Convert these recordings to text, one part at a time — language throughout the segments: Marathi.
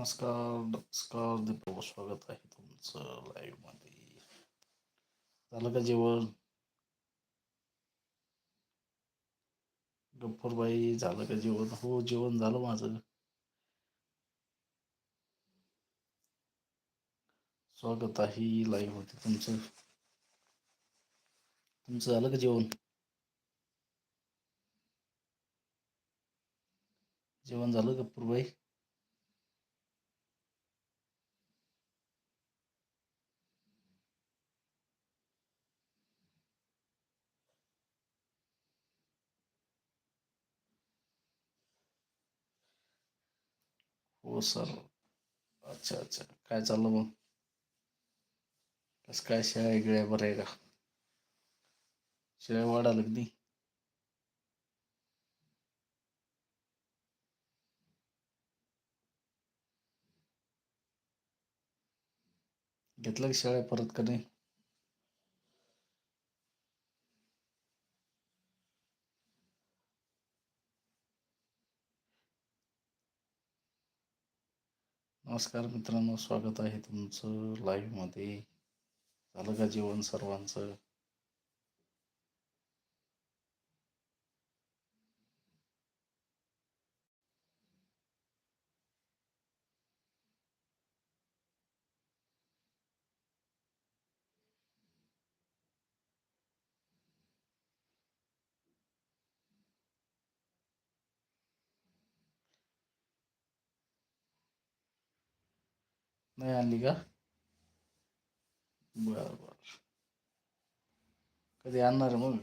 नमस्कार नमस्कार दीपक स्वागत आहे तुमचं लाईव्हमध्ये झालं का जेवण गप्पूरबाई झालं का जेवण हो जेवण झालं माझं स्वागत आहे लाईव्हमध्ये तुमचं तुमचं झालं का जेवण जेवण झालं गप्पूरबाई हो सर. अच्छा अच्छा. काय चाललं मग? कसं काय शेळ्या गिळ्या बरं आहे का? शेळ्या वाढायला की घेतलं की शेळ्या परत का नाही नमस्कार मित्रांनो स्वागत आहे तुमचं लाईव्हमध्ये झालं का जेवण सर्वांचं? नाही आणली का बर बर कधी आणणार आहे मग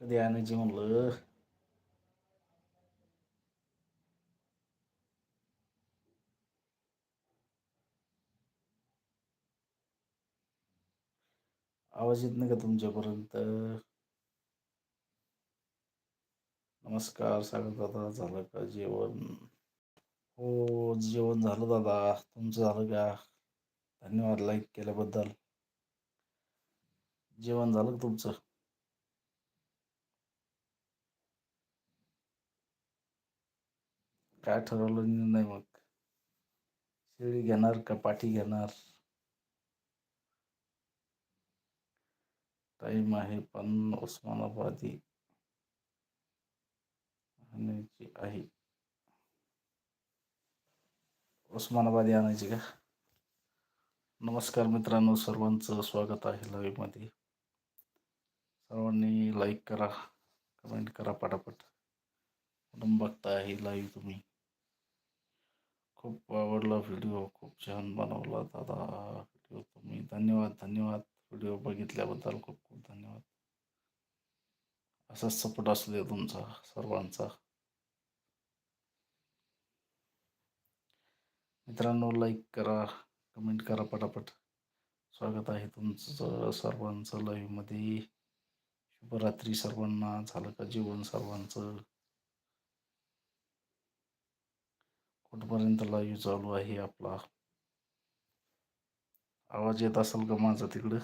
कधी आणायची म्हणलं आवाज येत नाही का तुमच्यापर्यंत? नमस्कार सागर दादा झालं का जेवण? हो जेवण झालं दादा. तुमचं झालं का? धन्यवाद लाईक केल्याबद्दल. जेवण झालं का तुमचं? काय ठरवलं नाही मग? शिळी घेणार का पाठी घेणार? टाईम आहे पण उस्मानाबादी आणायची आहे. उस्मानाबादी आणायची का? नमस्कार मित्रांनो सर्वांचं स्वागत आहे लाईव्हमध्ये. सर्वांनी लाईक करा कमेंट करा पटापट. म्हणून बघता आहे लाईव्ह तुम्ही? खूप आवडला व्हिडिओ खूप छान बनवला दादा व्हिडिओ तुम्ही. धन्यवाद धन्यवाद. व्हिडिओ बघितल्याबद्दल खूप खूप धन्यवाद. असाच सपोर्ट असू दे तुमचा सर्वांचा. मित्रांनो लाईक करा कमेंट करा पटापट. स्वागत आहे तुमचं सर्वांचं लाईव्हमध्ये शुभरात्री सर्वांना. झालं का जेवण सर्वांचं? कुठपर्यंत लाईव्ह चालू आहे आपला? आवाज येत असेल का माझा तिकडं?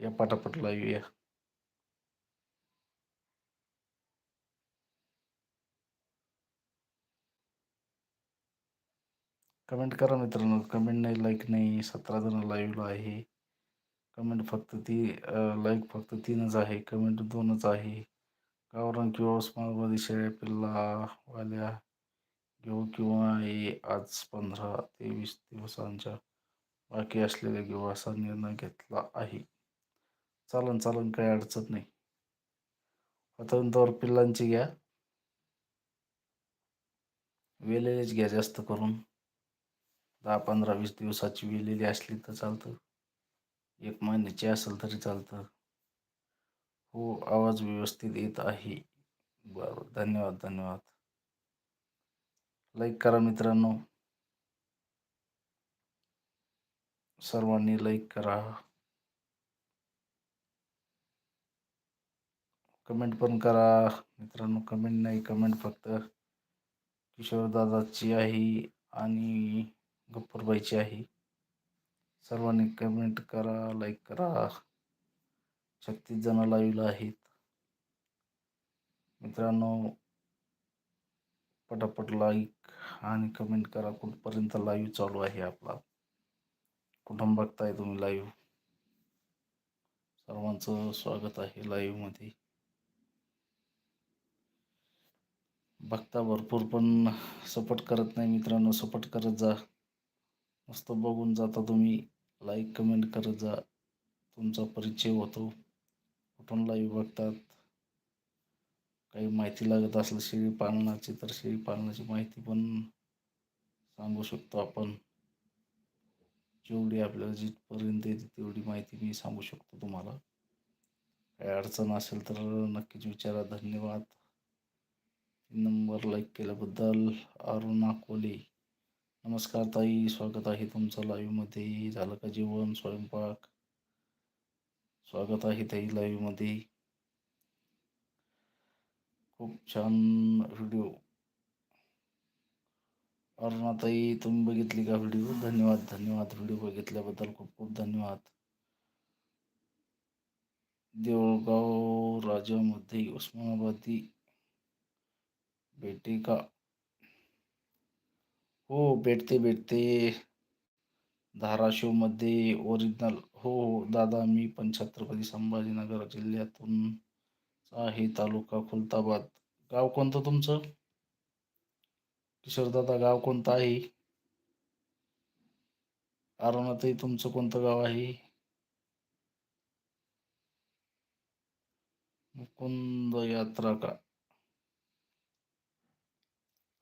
या पटापट लाईव्ह या कमेंट करा मित्रांनो. कमेंट नाही लाईक नाही. सतरा जण लाईव्हला आहे. कमेंट फक्त ती लाईक फक्त तीनच आहे. कमेंट दोनच आहे. गावरान किंवा उस्मानाबादी शेळ्या पिल्लावाल्या घेऊ किंवा ये आज पंधरा ते वीस दिवसांच्या बाकी असलेल्या घेऊ असा निर्णय घेतला आहे. चालन चालन काही अडचण नाही. स्वतंत्र पिल्लांची घ्या. वेलेलेच घ्या जास्त करून. दहा पंधरा वीस दिवसाची वेलेली असली तर चालतं. एक महिन्याची असेल तरी चालतं. हो आवाज व्यवस्थित येत आहे. बरं धन्यवाद धन्यवाद. लाईक करा मित्रांनो. सर्वांनी लाईक करा. कमेंट पण करा. मित्रांनो कमेंट नाही कमेंट फक्त किशोरदादाची आहे आणि गप्पूरबाईची आहे. सर्वांनी कमेंट करा लाईक करा. छत्तीस जण लाईव्हला आहेत. मित्रांनो पटापट लाईक आणि कमेंट करा. कुठपर्यंत लाईव्ह चालू आहे आपला? कुठून बघताय तुम्ही लाईव्ह? सर्वांचं स्वागत आहे लाईव्हमध्ये. बघता भरपूर पण सपोर्ट करत नाही मित्रांनो. सपोर्ट करत जा. मस्त बघून जाता तुम्ही. लाईक कमेंट करत जा. तुमचा परिचय होतो. कुठून लाईव्ह बघतात. काही माहिती लागत असेल शेळी पालनाची तर शेळी पालनाची माहिती पण सांगू शकतो आपण. जेवढी आपल्याला जिथपर्यंत येते तेवढी माहिती मी सांगू शकतो तुम्हाला. काही अडचण असेल तर नक्कीच विचारा. धन्यवाद. नंबर लाईक केल्याबद्दल अरुणा कोले. नमस्कार ताई स्वागत आहे तुमचं लाईव्हमध्ये झालं का जेवण स्वयंपाक? स्वागत आहे ताई लाईव्हमध्ये खूप छान व्हिडिओ अरुणाताई तुम्ही बघितली का व्हिडिओ धन्यवाद धन्यवाद. व्हिडिओ बघितल्याबद्दल खूप खूप धन्यवाद. देवळगाव राजामध्ये उस्मानाबादी भेटे का? हो भेटते भेटते. धाराशिवमध्ये ओरिजिनल हो हो दादा मी पण छत्रपती संभाजीनगर जिल्ह्यातून आहे तालुका खुलताबाद. गाव कोणतं तुमचं? किशोरदादा गाव कोणतं आहे? अरुणातही तुमचं कोणतं गाव आहे? मुकुंद यात्रा का?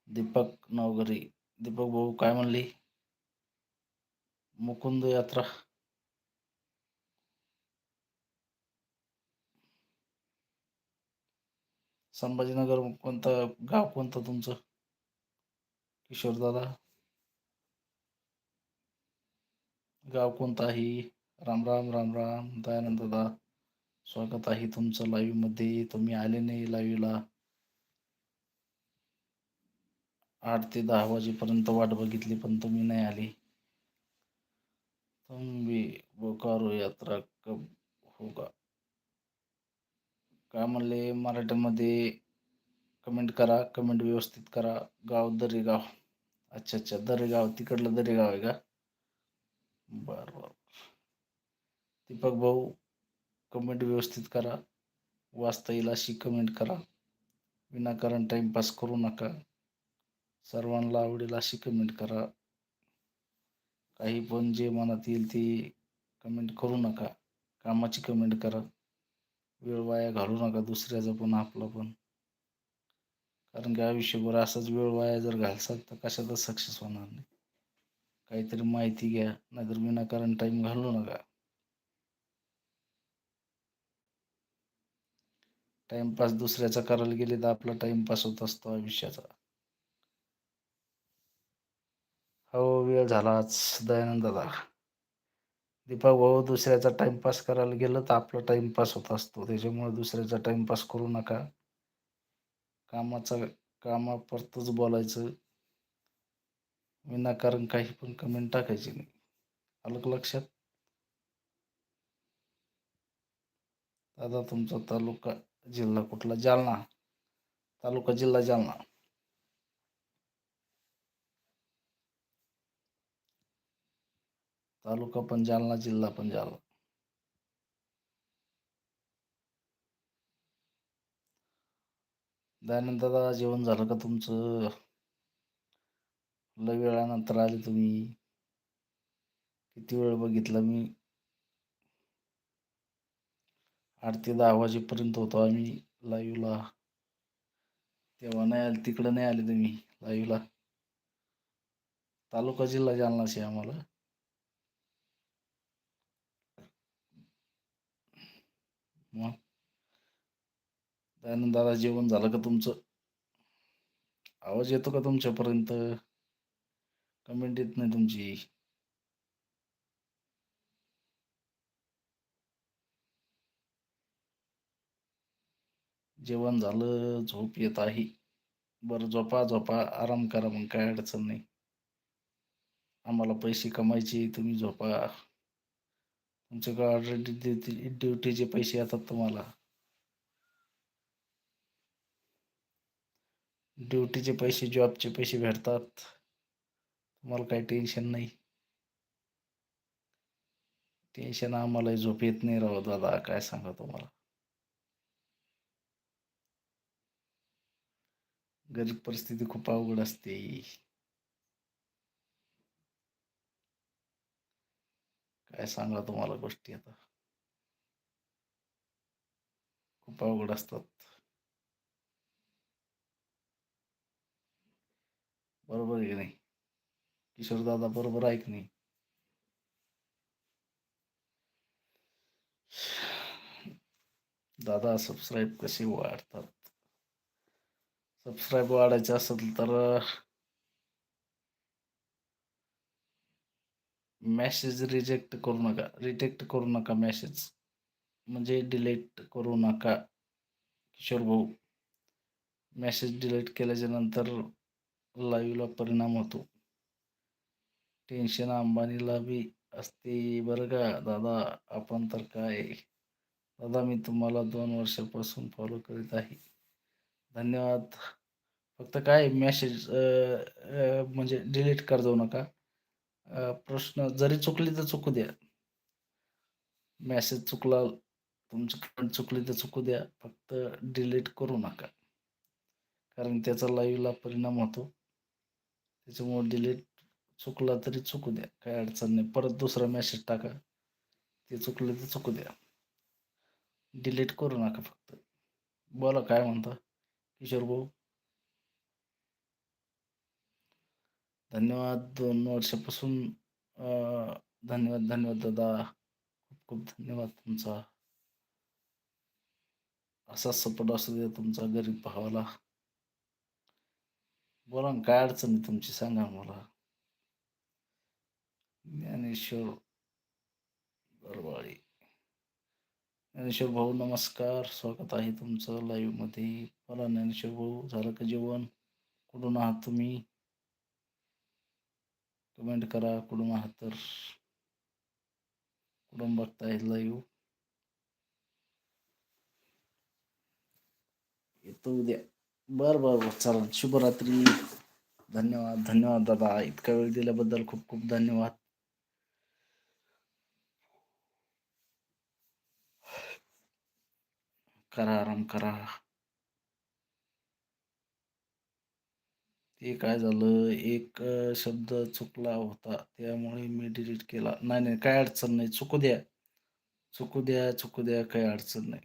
दीपक नवघरे दीपक भाऊ काय म्हणले? मुकुंद यात्रा. संभाजीनगर कोणतं गाव कोणतं तुमचं? किशोरदादा गाव कोणतं आहे? राम राम राम राम दयानंद दादा स्वागत आहे तुमचं लाईव्हमध्ये. तुम्ही आले नाही लाईव्हला आठ ते दहा वाजेपर्यंत वाट बघितली पण तुम्ही नाही आली. तुम्ही बोकारो यात्रा कब होगा? काय म्हणले मराठीमध्ये? कमेंट करा कमेंट व्यवस्थित करा. गाव दरेगाव. अच्छा अच्छा दरेगाव. तिकडलं दरेगाव आहे का? बर बर. दीपक भाऊ कमेंट व्यवस्थित करा. वाचता येईल अशी कमेंट करा. विनाकारण टाईमपास करू नका. सर्वांना आवडेल अशी कमेंट करा. काही पण जे मनात येईल ते कमेंट करू नका. कामाची कमेंट करा. वेळ वाया घालू नका दुसऱ्याचं पण आपलं पण. कारण की आयुष्यभर असाच वेळ वाया जर घालसाल तर कशातच सक्सेस होणार नाही. काहीतरी माहिती घ्या नाहीतर विनाकारण टाईम घालू नका. टाईमपास दुसऱ्याचा करायला गेले तर आपला टाईमपास होत असतो आयुष्याचा. अहो वेळ झालाच दयानंद दादा. दीपक भाऊ दुसऱ्याचा टाइमपास करायला गेलं तर आपला टाइमपास होत असतो. त्याच्यामुळे दुसऱ्याचा टाइमपास करू नका. कामाचा कामापुरतंच बोलायचं. विनाकारण काही पण कमेंट टाकायची नाही. आलं लक्षात? दादा तुमचा तालुका जिल्हा कुठला? जालना. तालुका जिल्हा जालना. तालुका पण जालना जिल्हा पण जालना. दयानंद दादा जेवण झालं का तुमचं? लय वेळानंतर आले तुम्ही. किती वेळ बघितला मी. आठ ते दहा वाजेपर्यंत होतो आम्ही लाईव्हला. तेव्हा नाही आले तिकडं नाही आले तुम्ही लाईव्हला. तालुका जिल्हा जालनाशी आम्हाला. मग? दादा जेवण झालं का तुमचं? आवाज येतो का तुमच्यापर्यंत? कमेंट येत नाही तुमची. जेवण झालं झोप येत आहे. बरं झोपा झोपा आराम करा मग काय अडचण नाही. आम्हाला पैसे कमायचे तुम्ही झोपा. तुमच्याकडे ऑलरेडी ड्युटीचे पैसे येतात तुम्हाला. ड्युटीचे पैसे जॉबचे पैसे भेटतात. तुम्हाला काही टेन्शन नाही. टेन्शन आम्हाला झोप येत नाही राहू दादा काय सांगा तुम्हाला. गरीब परिस्थिती खूप अवघड असते. काय सांगा तुम्हाला गोष्टी आता? खूप अवघड असतात. बरोबर आहे की नाही? किशोर दादा बरोबर आहे की नाही? दादा सबस्क्राईब कसे वाढतात? सबस्क्राईब वाढायचे असेल तर मॅसेज रिजेक्ट करू नका. रिजेक्ट करू नका मॅसेज म्हणजे डिलीट करू नका किशोर भाऊ. मॅसेज डिलीट केल्याच्यानंतर लाईव्हला परिणाम होतो. टेन्शन अंबानीला बी असते बरं का? दादा आपण तर काय? दादा मी तुम्हाला दोन वर्षापासून फॉलो करीत आहे. धन्यवाद. फक्त काय मॅसेज म्हणजे डिलीट कर जाऊ नका. प्रश्न जरी चुकली तर चुकू द्या. मॅसेज चुकला तुमची कमेंट चुकली तर चुकू द्या. फक्त डिलीट करू नका. कारण त्याचा लाईव्हला परिणाम होतो. त्याच्यामुळे डिलीट चुकला तरी चुकू द्या. काही अडचण नाही. परत दुसरा मेसेज टाका. ते चुकले तर चुकू द्या. डिलीट करू नका फक्त. बोला काय म्हणता? किशोर भाऊ? धन्यवाद दोन वर्षापासून धन्यवाद धन्यवाद दादा. खूप खूप धन्यवाद तुमचा. असाच सपोर्ट असू द्या तुमचा गरीब भावाला. बोला ना काय अडचण आहे तुमची सांगा मला. ज्ञानेश्वर दरबाळी ज्ञानेश्वर भाऊ नमस्कार. स्वागत आहे तुमचं लाईव्हमध्ये बोला ज्ञानेश्वर भाऊ झालं का जेवण? कुठून आहात तुम्ही? कमेंट करा कुठून आहात तर? कुठून बघताय? लाईव्ह येतो उद्या. बर बर बरं. चालेल शुभरात्री. धन्यवाद धन्यवाद दादा. इतका वेळ दिल्याबद्दल खूप खूप धन्यवाद. करा आराम करा. ते काय झालं? एक शब्द चुकला होता. त्यामुळे मी डिलीट केला. नाही नाही काय अडचण नाही. चुकू द्या. चुकू द्या चुकू द्या काही अडचण नाही.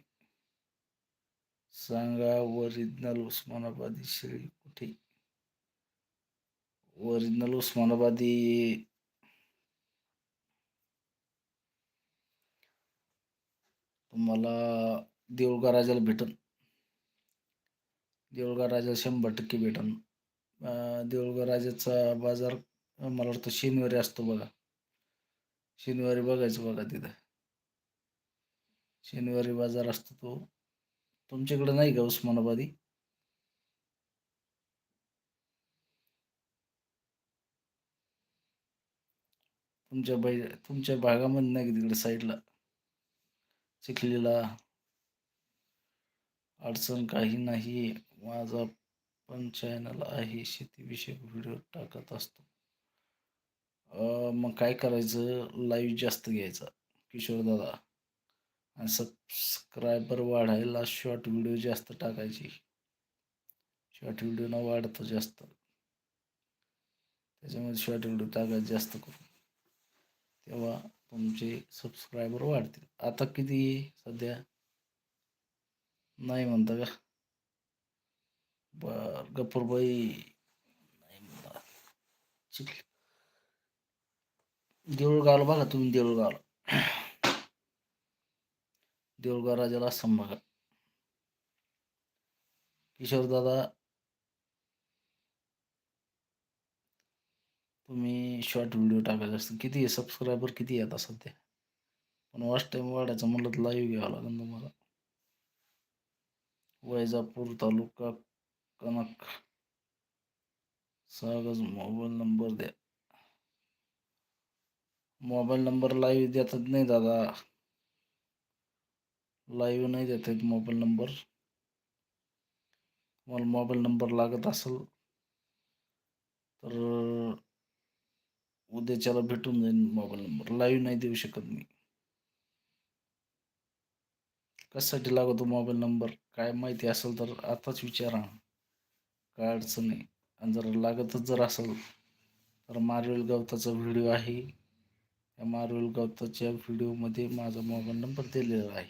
सांगा ओरिजिनल उस्मानाबादी शेळी कुठे? ओरिजिनल उस्मानाबादी तुम्हाला देऊळगा राजाला भेटन. देऊळगा राजा शंभर टक्के भेटन. देऊळगा राजाचा बाजार मला वाटतं शनिवारी असतो बघा. शनिवारी बघायचं बघा तिथं. शनिवारी बाजार असतो तो. तुमच्याकडे नाही का उस्मानाबादी? तुमच्या बाई तुमच्या भागामध्ये नाही का तिकडे साईडला? चिखलीला. अडचण काही नाही माझा पण चॅनल आहे शेतीविषयक व्हिडिओ टाकत असतो. मग काय करायचं? लाईव्ह जास्त घ्यायचा किशोर दादा. आणि सबस्क्रायबर वाढायला शॉर्ट व्हिडिओ जास्त टाकायची. शॉर्ट व्हिडिओ न वाढतो जास्त. त्याच्यामध्ये शॉर्ट व्हिडिओ टाकायचे जास्त करून. तेव्हा तुमचे सबस्क्रायबर वाढतील. आता किती सध्या? नाही म्हणता का? बर गफूरबाई नाही म्हणता चिखली. देऊळगावला बघा तुम्ही देऊळगावला. देऊळगाव राजाला असं बघा किशोर दादा तुम्ही शॉर्ट व्हिडिओ टाकायचा असतो. किती आहे सबस्क्रायबर किती आहे आता सध्या? पण वास्ट टाईम वाढायचं म्हणलं तर लाईव्ह घ्यावं लागेल तुम्हाला वैजापूर तालुका कनक सहज मोबाईल नंबर द्या. मोबाईल नंबर लाईव्ह देतात नाही दादा. लाईव्ह नाही देत आहेत मोबाईल नंबर. तुम्हाला मोबाईल नंबर लागत असेल तर उद्याच्याला भेटून जाईल मोबाईल नंबर. लाईव्ह नाही देऊ शकत मी. कशासाठी लागतो मोबाईल नंबर? काय माहिती असेल तर आताच विचारा. काय अडचण नाही. आणि जर लागतच जर असेल तर मारवेल गवताचा व्हिडिओ आहे. त्या मार्वेल गवताच्या व्हिडिओमध्ये माझा मोबाईल नंबर दिलेला आहे.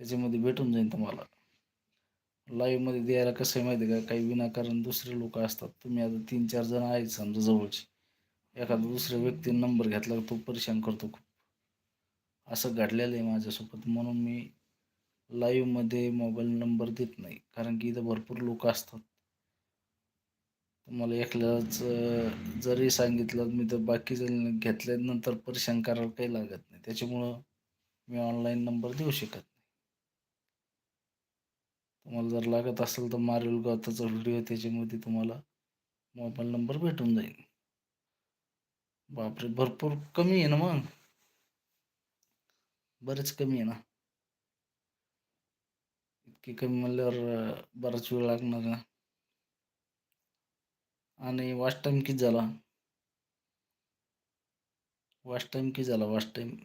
त्याच्यामध्ये भेटून जाईल तुम्हाला. लाईव्हमध्ये द्यायला कसं आहे माहिती आहे का? काही विनाकारण दुसरे लोक असतात. तुम्ही आता तीन चार जण आहेत समजा जवळचे. एखादा दुसऱ्या व्यक्तीने नंबर घेतला तो परेशान करतो खूप. असं घडलेलं आहे माझ्यासोबत. म्हणून मी लाईव्हमध्ये मोबाईल नंबर देत नाही. कारण की इथं भरपूर लोक असतात. तुम्हाला एकल्याच जरी सांगितलं मी तर बाकीचं घेतल्यानंतर परेशान करायला काही लागत नाही. त्याच्यामुळं मी ऑनलाईन नंबर देऊ शकत नाही. तुम्हाला जर लागत असेल तर मारेल गवताचा व्हिडिओ त्याच्यामध्ये तुम्हाला मोबाईल नंबर भेटून जाईल. बापरे भरपूर कमी आहे ना मग? बरेच कमी आहे ना? इतकी कमी म्हणल्यावर बराच वेळ लागणार ना? आणि वॉच टाईम किती झाला? वॉच टाईम किती झाला? वॉच टाईम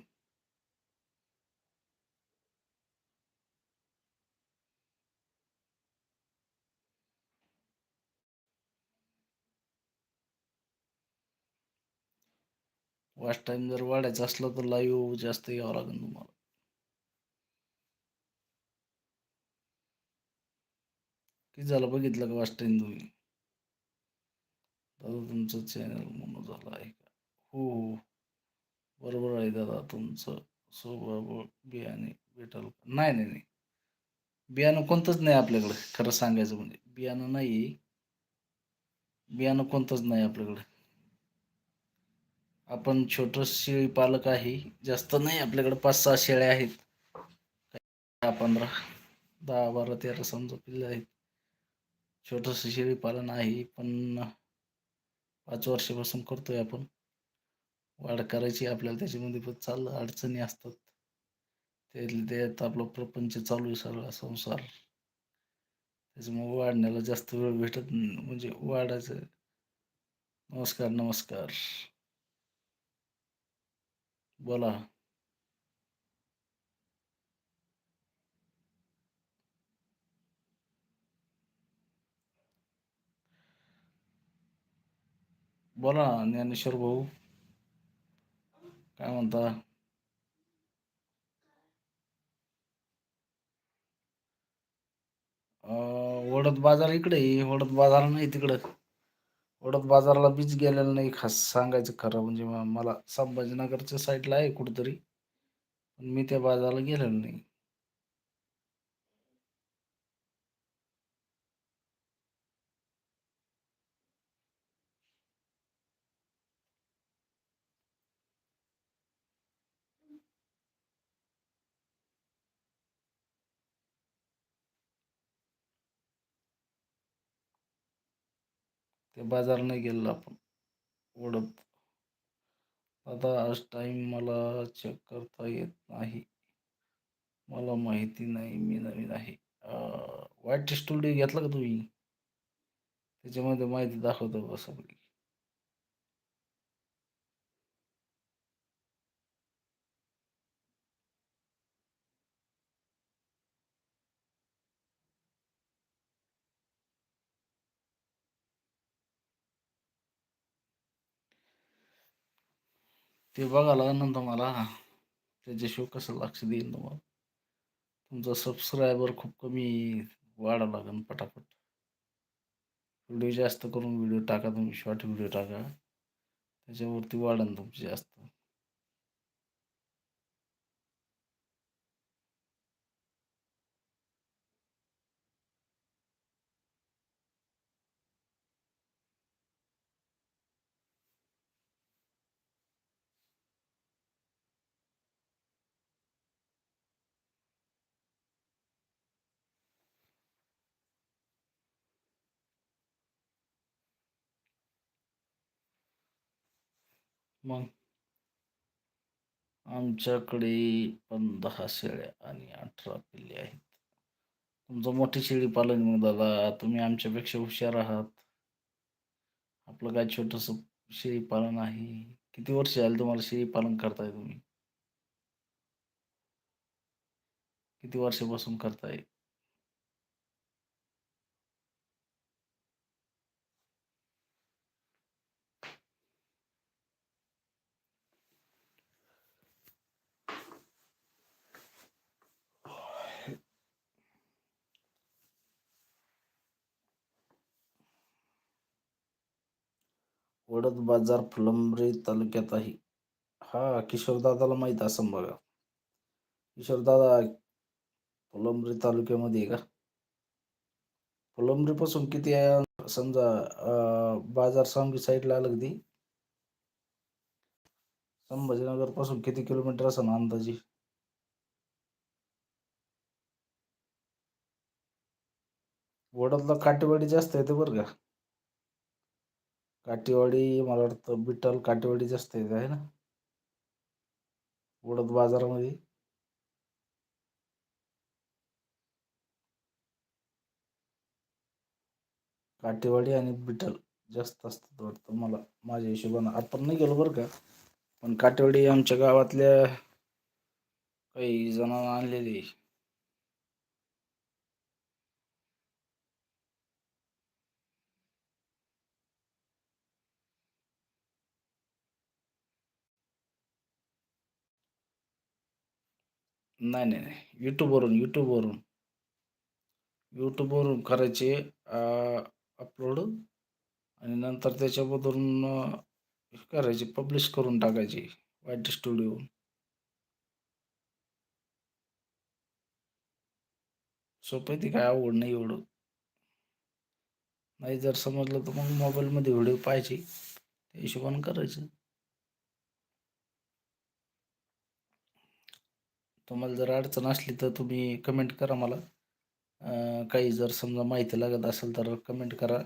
वॉच टाईम जर वाढायचा असला तर लाईव्ह जास्त यावं लागेल तुम्हाला. किती झालं बघितलं का वॉच टाईम तुम्ही? दादा तुमचं चॅनल म्हणून झालं आहे का? हो हो. बरोबर आहे दादा तुमचं स्वभाव बियाणे भेटल नाही नाही नाही. बियाणं कोणतंच नाही आपल्याकडे खरं सांगायचं म्हणजे. बियाणं नाही बियाणं कोणतंच नाही आपल्याकडे. आपण छोटं शेळी पालक आहे जास्त नाही आपल्याकडे पाच सहा शेळ्या आहेत. दहा पंधरा दहा बारा तेरा समजा पिल्ले आहेत. छोटंसं शेळी पालन आहे पण पाच वर्षापासून करतोय आपण. वाढ करायची आपल्याला त्याच्यामध्ये पण चाललं अडचणी असतात. त्यातले त्यात आपला प्रपंच चालू आहे सगळा संसार. त्याच्यामुळे वाढण्याला जास्त वेळ भेटत म्हणजे वाढायचं. नमस्कार नमस्कार. बोला. बोला ज्ञानेश्वर भाऊ. काय म्हणता? वडद बाजार इकडे वडद बाजार नाही तिकडं. वडद बाजाराला बीच गेलेलं नाही खास सांगायचं खरं. म्हणजे मला संभाजीनगरच्या साईडला आहे कुठंतरी. पण मी त्या बाजाराला गेलेलो नाही. ते बाजार नाही गेलेलो आपण. ओढत. आता आज टाईम मला चेक करता येत नाही. मला माहिती नाही मी नवीन आहे. वाईट स्टुडिओ घेतला का तुम्ही? त्याच्यामध्ये माहिती दाखवतो बस सगळी ते बघा लागेल ना तुम्हाला त्याच्याशिवाय कसं लक्ष देईल तुम्हाला. तुमचा सबस्क्रायबर खूप कमी वाढा लागेल पटापट. व्हिडिओ जास्त करून व्हिडिओ टाका तुम्ही शॉर्ट व्हिडिओ टाका. त्याच्यावरती वाढेल तुमची जास्त. मग? आमच्याकडे पण दहा शेळ्या आणि अठरा पिल्ले आहेत. तुमचं मोठी शेळी पालन मग दादा तुम्ही आमच्यापेक्षा हुशार आहात. आपलं काय छोटंसं शेळी पालन आहे? किती वर्ष झाले तुम्हाला शेळी पालन करताय तुम्ही? किती वर्षापासून करताय? वडद बाजार फुलंब्री तालुक्यात आहे. हा किशोरदादाला माहीत असं बघा. किशोरदादा फुलंब्री तालुक्यामध्ये आहे का? फुलंब्रीपासून किती आहे? समजा बाजार सांगली साईडला आलं कधी संभाजीनगरपासून किती किलोमीटर असेल अंदाजे? वडदला काटेवाडी जास्त येते बरं का? काटेवाडी मला वाटतं बिटल काटेवाडी जास्त येत आहे ना? उडद बाजारामध्ये. काटेवाडी आणि बिटल जास्त असतात वाटतं मला माझ्या हिशोबानं. आपण नाही गेलो बरं का? पण काटेवाडी आमच्या गावातल्या काही जणांना आणलेली नाही नाही नाही. यूट्यूबवरून यूट्यूबवरून यूट्यूबवरून करायचे अपलोड आणि नंतर त्याच्यामधून करायचे पब्लिश करून टाकायचे वाईट स्टुडिओ सोपं आहे ते काय आवड नाही एवढं. नाही जर समजलं तर मग मोबाईलमध्ये व्हिडिओ पाहायचे. त्या हिशोबानं करायचं. तुम्हाला जर अडचण असली तर तुम्ही कमेंट करा मला. काही जर समजा माहिती लागत असेल तर कमेंट करा.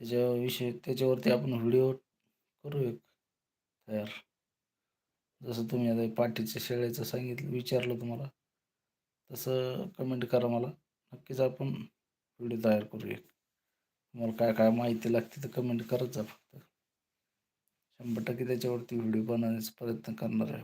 त्याच्याविषयी त्याच्यावरती आपण व्हिडिओ करू एक. तयार. जसं तुम्ही आता पाठीच्या शेळ्याचं सांगितलं विचारलं तुम्हाला तसं कमेंट करा मला. नक्कीच आपण व्हिडिओ तयार करूया तुम्हाला काय काय माहिती लागते तर कमेंट करत जा फक्त. शंभर टक्के त्याच्यावरती व्हिडिओ बनवण्याचा प्रयत्न करणार आहे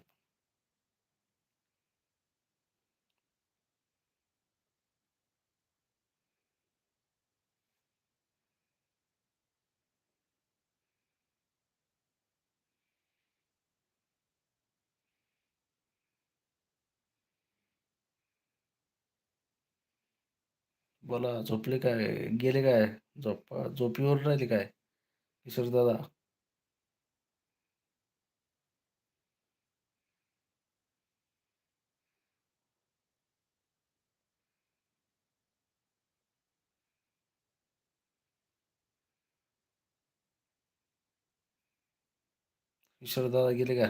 बोला झोपले काय? गेले काय? झोप झोपीवर राहिले काय? किशोर दादा. किशोर दादा गेले का?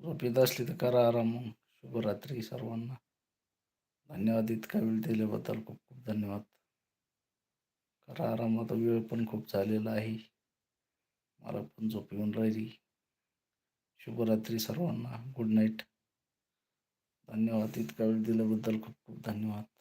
झोप येत असली तर करा आराम मग. शुभरात्री सर्वांना. धन्यवाद इतका वेळ दिल्याबद्दल खूप खूप धन्यवाद. करा आराम आता वेळ पण खूप झालेला आहे. मला पण झोप येऊन राहिली. शुभरात्री सर्वांना. गुड नाईट धन्यवाद इतका वेळ दिल्याबद्दल खूप खूप धन्यवाद.